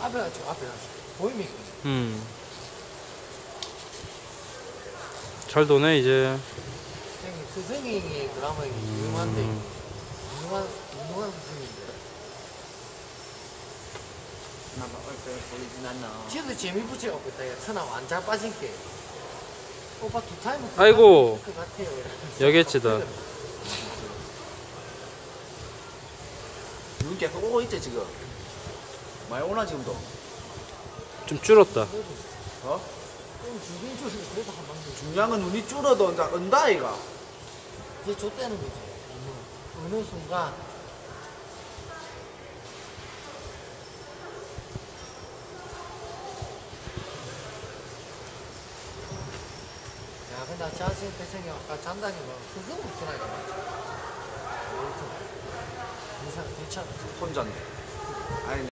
앞에 가죠, 앞에 가죠. 보이면 있거든. 음. 잘 도네 이제. 형님, 스승이 유명한데, 음. 유명한, 유명한 스승인데. 나봐 얼굴 보이진 않나. 지도 재미 붙여갖고 있다. 야, 천하 완전 빠진 게. 오빠 두 타임은 아이고. 그 같아요. 여객지다. 눈 계속 오고 있지 지금. 많이 오나 지금도. 좀 줄었다. 어? 좀 줄긴 줄이 그래도 한 방도 줄. 중요한 건 눈이 줄어도 이제 은다 이가. 이제 줬다는 거지. 어느, 어느 순간. 야, 근데 나 자신 배생이 아까 잔다니 뭐, 스승 붙여놔야 돼. 괜찮아, 괜찮아. 혼자인데. 아니